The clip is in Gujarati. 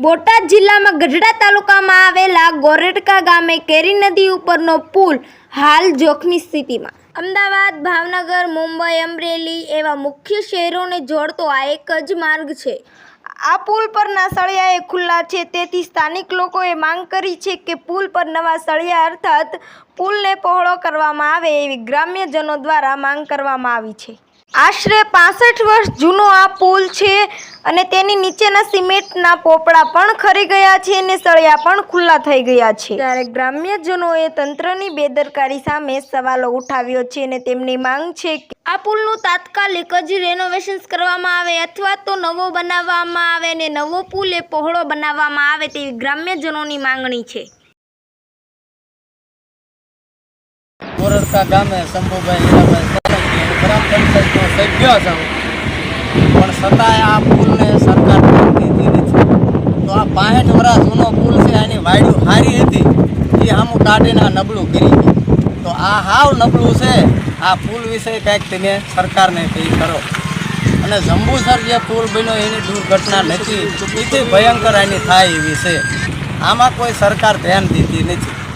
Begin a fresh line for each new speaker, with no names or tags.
બોટાદ જિલ્લામાં ગઢડા તાલુકામાં આવેલા ગોરેટકા ગામે કેરી નદી ઉપરનો પુલ હાલ જોખમી સ્થિતિમાં. અમદાવાદ, ભાવનગર, મુંબઈ, અમરેલી એવા મુખ્ય શહેરોને જોડતો આ એક જ માર્ગ છે. આ પુલ પરના સળિયાએ ખુલ્લા છે. તેથી સ્થાનિક લોકોએ માંગ કરી છે કે પુલ પર નવા સળિયા અર્થાત પુલને પહોળો કરવામાં આવે એવી ગ્રામ્યજનો દ્વારા માંગ કરવામાં આવી છે. આશરે પાસઠ વર્ષ જૂનો આ પુલ છે અને તેની નીચેના સિમેન્ટના પોપડા પણ ખરી ગયા છે અને સળિયા પણ ખુલ્લા થઈ ગયા છે. ત્યારે ગ્રામ્યજનોએ તંત્રની બેદરકારી સામે સવાલો ઉઠાવ્યો છે અને તેમની માંગ છે કે આ પુલનું તાત્કાલિક જ રેનોવેશન કરવામાં આવે અથવા તો નવો બનાવવામાં આવે અને નવો પુલ એ પહોળો બનાવવામાં આવે તેવી ગ્રામ્યજનોની માંગણી છે.
ગામે શંભુભાઈ ગ્રામ પંચાયતનો સભ્ય છું પણ છતાંય આ પુલને સરકાર દેતી નથી તો આ પાંઠ વર્ષ જૂનો પુલ છે એની વાયડું સારી હતી. એ આમ કાઢીને આ નબળું કરી તો આ હાવ નબળું છે આ પુલ વિશે કંઈક તમે સરકારને કંઈ કરો અને જંબુસર જે પુલ બન્યો એની દુર્ઘટના નથી એથી ભયંકર એની થાય એવી છે આમાં કોઈ સરકાર ધ્યાન દીધી નથી.